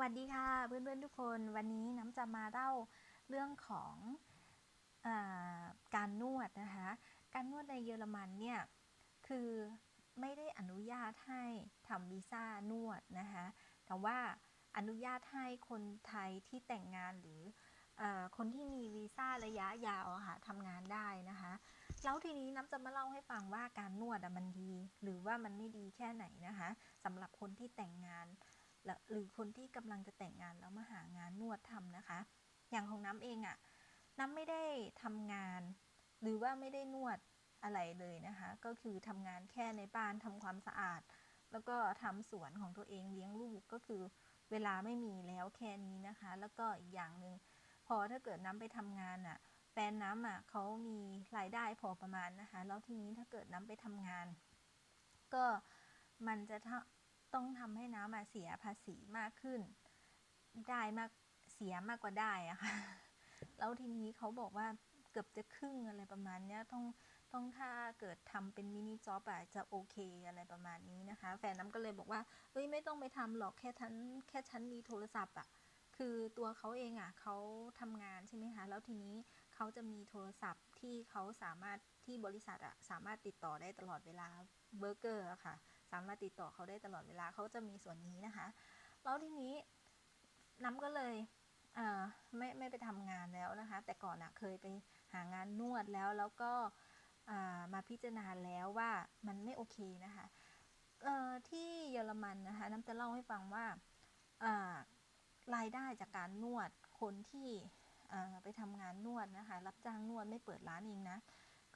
วัสดีค่ะเพื่อนๆทุกคนวันนี้น้ำจะมาเล่าเรื่องของอาการนวดนะคะการนวดในเยอรมันเนี่ยคือไม่ได้อนุญาตให้ทำวีซ่านวดนะคะแต่ว่าอนุญาตให้คนไทยที่แต่งงานหรืออคนที่มีวีซ่าระยะยาวค่ะทำงานได้นะคะแล้วทีนี้น้ำจะมาเล่าให้ฟังว่าการนวดมันดี หรือว่ามันไม่ดีแค่ไหนนะคะสำหรับคนที่แต่งงาน หรือคนที่กำลังจะแต่งงานแล้วมาหางานนวดทำนะคะ อย่างของน้ำเองอะ่ะน้ำไม่ได้ทำงาน หรือว่าไม่ได้นวดอะไรเลยนะคะ ก็คือทำงานแค่ในบ้านทำความสะอาด แล้วก็ทำสวนของตัวเองเลี้ยงลูกก็คือเวลาไม่มีแล้วแค่นี้นะคะ แล้วก็อีกอย่างหนึ่งพอถ้าเกิดน้ำไปทำงานอะ่ะแฟนน้ำอะเขามีรายได้พอประมาณนะคะ แล้วทีนี้ถ้าเกิดน้ำไปทำงาน ก็มันจะ ต้องทำให้น้ำมาเสียภาษีมากขึ้น ได้มากเสียมากกว่าได้อะค่ะ แล้วทีนี้เขาบอกว่าเกือบจะครึ่งอะไรประมาณเนี้ยต้องต้องถ้าเกิดทำเป็นมินิจ็อบอะจะโอเคอะไรประมาณนี้นะคะ แฟนน้ำก็เลยบอกว่าเฮ้ยไม่ต้องไปทำหรอกแค่ฉันแค่ฉันมีโทรศัพท์อะคือตัวเขาเองอะเขาทำงานใช่ไหมคะ แล้วทีนี้เขาจะมีโทรศัพท์ที่เขาสามารถที่บริษัทอะสามารถติดต่อได้ตลอดเวลาเบอร์เกอร์อะค่ะ สามารถติดต่อเขาได้ตลอดเวลาเขาจะมีส่วนนี้นะคะ แล้วทีนี้น้ำก็เลยไม่ไม่ไปทำงานแล้วนะคะ แต่ก่อนอะเคยไปหางานนวดแล้วแล้วก็มาพิจารณาแล้วว่ามันไม่โอเคนะคะที่เยอรมันนะคะน้ำจะเล่าให้ฟังว่ารายได้จากการนวดคนที่ไปทำงานนวดนะคะ รับจ้างนวดไม่เปิดร้านเองนะ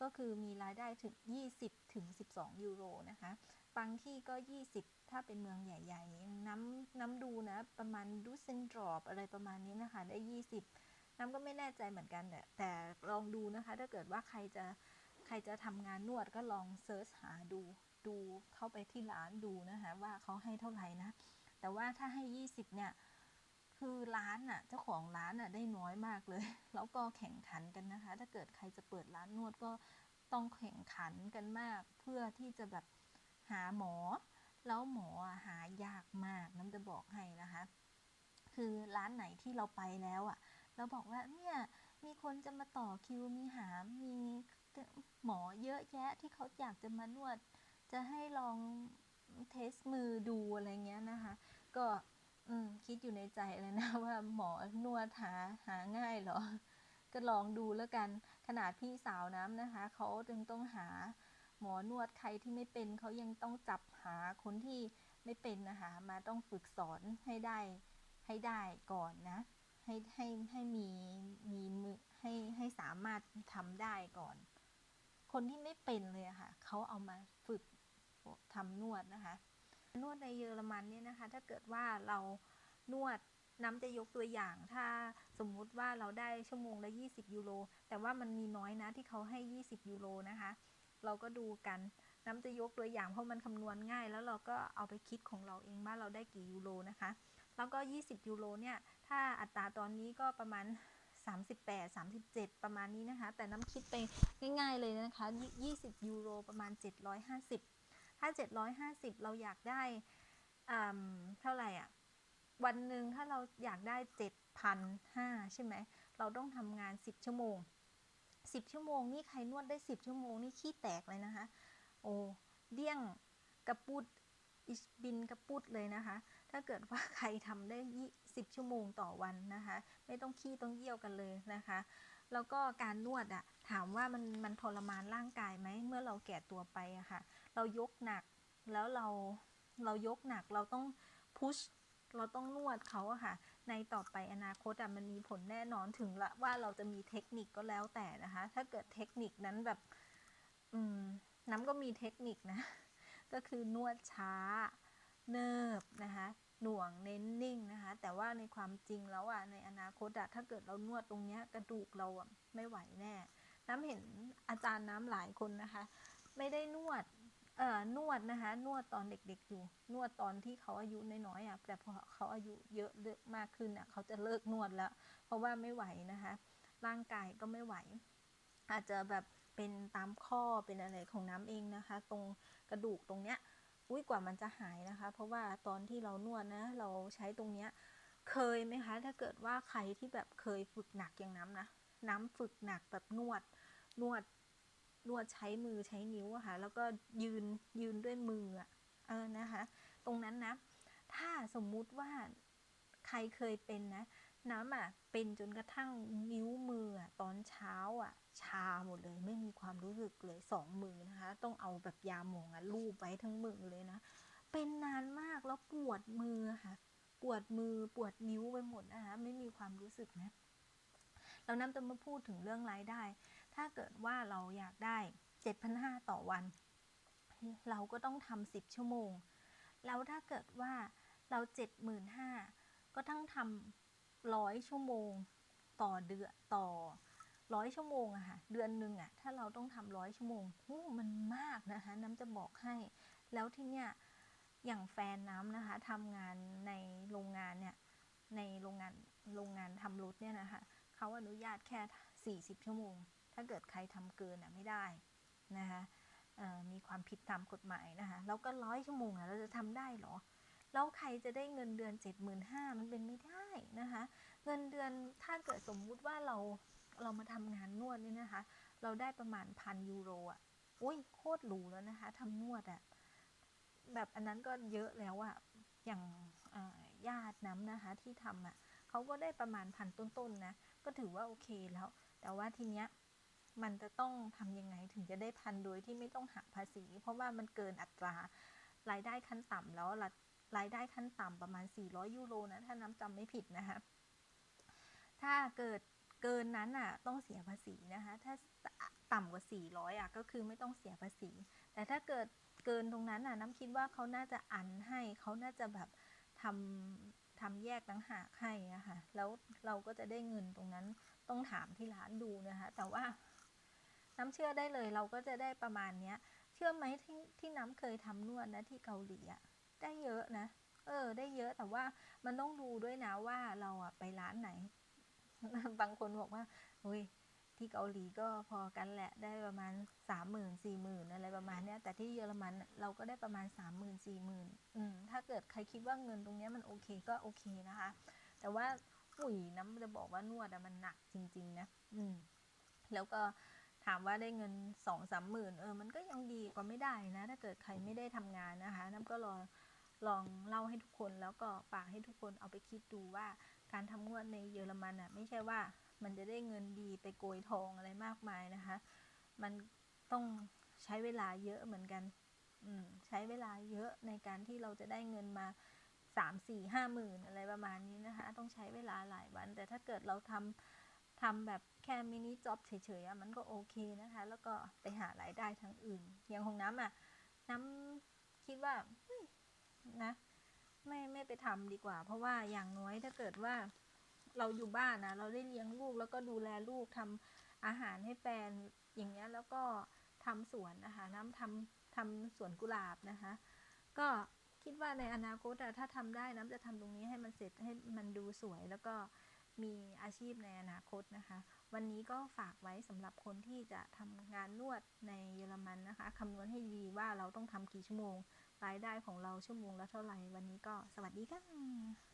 ก็คือมีรายได้ถึง 20 ถึง 12 ยูโรนะคะ บางที่ก็ 20 ถ้าเป็นเมืองใหญ่ ๆ น้ำน้ำดูนะ ประมาณดูเซนดรอปอะไรประมาณนี้นะคะ ได้ 20 น้ำก็ไม่แน่ใจเหมือนกันแต่แต่ลองดูนะคะ ถ้าเกิดว่าใครจะใครจะทำงานนวดก็ลองเซิร์ชหาดูดูเข้าไปที่ร้านดูนะคะว่าเขาให้เท่าไหร่นะ แต่ว่าถ้าให้ 20 เนี่ย คือร้านน่ะเจ้าของร้านน่ะได้น้อยมากเลย แล้วก็แข่งขันกันนะคะ ถ้าเกิดใครจะเปิดร้านนวดก็ต้องแข่งขันกันมาก เพื่อที่จะแบบ หาหมอ แล้วหมอหายากมากน้ำจะบอกให้นะคะ คือร้านไหนที่เราไปแล้วอะ่ะ เราบอกว่าเนี่ยมีคนจะมาต่อคิวมีหา มีหมอเยอะแยะที่เขาอยากจะมานวด จะให้ลองเทสมือดูอะไรเงี้ยนะคะ ก็คิดอยู่ในใจเลยนะว่าหมอนวดหาหาง่ายเหรอ ก็ลองดูแล้วกันขนาดพี่สาวน้ำนะคะ เขาจึงต้องหา หมอนวดใครที่ไม่เป็นเขายังต้องจับหาคนที่ไม่เป็นนะคะมาต้องฝึกสอนให้ได้ให้ได้ก่อนนะ ให้ให้ให้มีมีมือให้ให้สามารถทำได้ก่อน คนที่ไม่เป็นเลยะค่ะเขาเอามาฝึกทำนวดนะคะ นวดในเยอรมันเนี่ยนะคะ ถ้าเกิดว่าเรานวดน้ำจะยกตัวอย่าง ถ้าสมมุติว่าเราได้ชั่วโมงละ 20 ยูโร แต่ว่ามันมีน้อยนะที่เขาให้ 20 ยูโรนะคะ เราก็ดูกันน้ำจะยกตัวอย่างเพราะมันคำนวณง่าย แล้วเราก็เอาไปคิดของเราเองว่าเราได้กี่ยูโรนะคะ แล้วก็ 20 ยูโรเนี่ย ถ้าอัตราตอนนี้ก็ประมาณ 38 37 ประมาณนี้นะคะ แต่น้ำคิดไปง่าย ๆ เลยนะคะ 20 ยูโรประมาณ 750 ถ้า 750 เราอยากได้เท่าไหร่อะ วันหนึ่งถ้าเราอยากได้ 7,500 ใช่ไหม เราต้องทำงาน 10 ชั่วโมง สิบชั่วโมงนี่ใครนวดได้สิบชั่วโมงนี่ขี้แตกเลยนะคะ โอ้เดี้ยงกระปุดอิชบินกระปุดเลยนะคะ ถ้าเกิดว่าใครทำได้ยี่สิบชั่วโมงต่อวันนะคะ ไม่ต้องขี้ต้องเยี่ยวกันเลยนะคะ แล้วก็การนวดอะถามว่ามันมันทรมานร่างกายไหมเมื่อเราแก่ตัวไปอะคะ่ะ เรายกหนักแล้วเราเรายกหนักเราต้องพุชเราต้องนวดเขาอะค่ะ ในต่อไปอนาคตอะมันมีผลแน่นอนถึงละว่าเราจะมีเทคนิคก็แล้วแต่นะคะ ถ้าเกิดเทคนิคนั้นแบบ อืม น้ำก็มีเทคนิคนะ ก็คือนวดช้า เนิบนะคะหน่วงเน้นนิ่งนะคะ แต่ว่าในความจริงแล้วอะในอนาคตอะถ้าเกิดเรานวดตรงเนี้ยกระดูกเราอะไม่ไหวแน่ น้ำเห็นอาจารย์น้ำหลายคนนะคะ ไม่ได้นวดเอ่อ นวดนะคะ นวดตอนเด็กๆอยู่ นวดตอนที่เขาอายุน้อยๆอะแต่พอเขาอายุเยอะเลือกมากขึ้นอะเขาจะเลิกนวดแล้ว เพราะว่าไม่ไหวนะคะ ร่างกายก็ไม่ไหว อาจจะแบบเป็นตามข้อเป็นอะไรของน้ำเองนะคะ ตรงกระดูกตรงเนี้ยอุ้ยกว่ามันจะหายนะคะ เพราะว่าตอนที่เรานวดนะ เราใช้ตรงเนี้ยเคยไหมคะ ถ้าเกิดว่าใครที่แบบเคยฝึกหนักอย่างน้ำนะ น้ำฝึกหนักแบบนวดนวด นวดใช้มือใช้นิ้วอะค่ะ แล้วก็ยืนยืนด้วยมืออะเออนะคะ ตรงนั้นนะ ถ้าสมมุติว่าใครเคยเป็นนะ น้ำอะเป็นจนกระทั่งนิ้วมืออะตอนเช้าอะชาหมดเลย ไม่มีความรู้สึกเลยสองมือนะคะ ต้องเอาแบบยาหมองอะลูบไว้ทั้งมือเลยนะ เป็นนานมากแล้วปวดมือค่ะ ปวดมือปวดนิ้วไปหมดนะคะ ไม่มีความรู้สึกนะแล้วน้ำจะมาพูดถึงเรื่องรายได้ ถ้าเกิดว่าเราอยากได้ 7,500 ต่อวัน เราก็ต้องทำ10 ชั่วโมง แล้วถ้าเกิดว่าเรา 75,000 ก็ต้องทำร้อยชั่วโมงต่อเดือนต่อร้อยชั่วโมงอะค่ะ เดือนหนึ่งอะถ้าเราต้องทำร้อยชั่วโมงหูมันมากนะคะ น้ำจะบอกให้ แล้วที่เนี้ยอย่างแฟนน้ำนะคะทำงานในโรงงานเนี่ย ในโรงงานโรงงานทำรถเนี่ยนะคะเขาอนุญาตแค่ 40 ชั่วโมง ถ้าเกิดใครทำเกินอะไม่ได้นะคะมีความผิดตามกฎหมายนะคะแล้วก็ร้อยชั่วโมงอะเราจะทำได้หรอ แล้วใครจะได้เงินเดือน 75,000มันเป็นไม่ได้นะคะเงินเดือนถ้าเกิดสมมุติว่าเราเรามาทำงานนวดนี่นะคะ เราได้ประมาณพันยูโรอะอุ้ยโคตรหรูแล้วนะคะทำนวดอะแบบอันนั้นก็เยอะแล้วอะอย่างญาติน้ำนะคะที่ทำอะเขาก็ได้ประมาณพันต้นๆนนะ ก็ถือว่าโอเคแล้ว แต่ว่าทีเนี้ย มันจะต้องทำยังไงถึงจะได้พันโดยที่ไม่ต้องหักภาษี เพราะว่ามันเกินอัตรารายได้ขั้นต่ำแล้วรายได้ขั้นต่ำประมาณ 400 ยูโรนะถ้าน้ำจำไม่ผิดนะคะ ถ้าเกิดเกินนั้นอะต้องเสียภาษีนะคะ ถ้าต่ำกว่า 400อะก็คือไม่ต้องเสียภาษี แต่ถ้าเกิดเกินตรงนั้นน่ะน้ำคิดว่าเขาน่าจะอันให้เขาน่าจะแบบทำทำแยกต่างหากให้อะค่ะแล้วเราก็จะได้เงินตรงนั้นต้องถามที่ร้านดูนะคะ แต่ว่า น้ำเชื่อได้เลยเราก็จะได้ประมาณเนี้ย เชื่อไหมที่ที่น้ำเคยทำนวดนะที่เกาหลีอะได้เยอะนะ เออ ได้เยอะแต่ว่ามันต้องดูด้วยนะว่าเราอะไปร้านไหน บางคนบอกว่าอุ้ยที่เกาหลีก็พอกันแหละได้ประมาณสามหมื่นสี่หมื่นอะไรประมาณเนี้ยแต่ที่เยอรมันเราก็ได้ประมาณสามหมื่นสี่หมื่นอืมถ้าเกิดใครคิดว่าเงินตรงเนี้ยมันโอเคก็โอเคนะคะ แต่ว่าอุ้ยน้ำจะบอกว่านวดอะมันหนักจริง ๆ นะ อืม แล้วก็ ถามว่าได้เงินสองสามหมื่นเออมันก็ยังดีกว่าไม่ได้นะ ถ้าเกิดใครไม่ได้ทำงานนะคะน้ำก็ลองลองเล่าให้ทุกคนแล้วก็ฝากให้ทุกคนเอาไปคิดดูว่าการทำนวดในเยอรมันอะไม่ใช่ว่ามันจะได้เงินดีไปโกยทองอะไรมากมายนะคะ มันต้องใช้เวลาเยอะเหมือนกัน อืมใช้เวลาเยอะในการที่เราจะได้เงินมาสามสี่ห้าหมื่นอะไรประมาณนี้นะคะ ต้องใช้เวลาหลายวัน แต่ถ้าเกิดเราทำ ทำแบบแค่มินิจ็อบเฉยๆมันก็โอเคนะคะ แล้วก็ไปหารายได้ทางอื่น อย่างของน้ำอะ น้ำคิดว่านะไม่ไม่ไปทำดีกว่า เพราะว่าอย่างน้อยถ้าเกิดว่าเราอยู่บ้านนะเราได้เลี้ยงลูกแล้วก็ดูแลลูกทำอาหารให้แฟนอย่างเงี้ยแล้วก็ทำสวนนะคะน้ำทำทำสวนกุหลาบนะคะ ก็คิดว่าในอนาคตถ้าทำได้น้ำจะทำตรงนี้ให้มันเสร็จให้มันดูสวยแล้วก็ มีอาชีพในอนาคตนะคะ วันนี้ก็ฝากไว้สำหรับคนที่จะทำงานนวดในเยอรมันนะคะคำนวณให้ดีว่าเราต้องทำกี่ชั่วโมง รายได้ของเราชั่วโมงละเท่าไหร่ วันนี้ก็สวัสดีค่ะ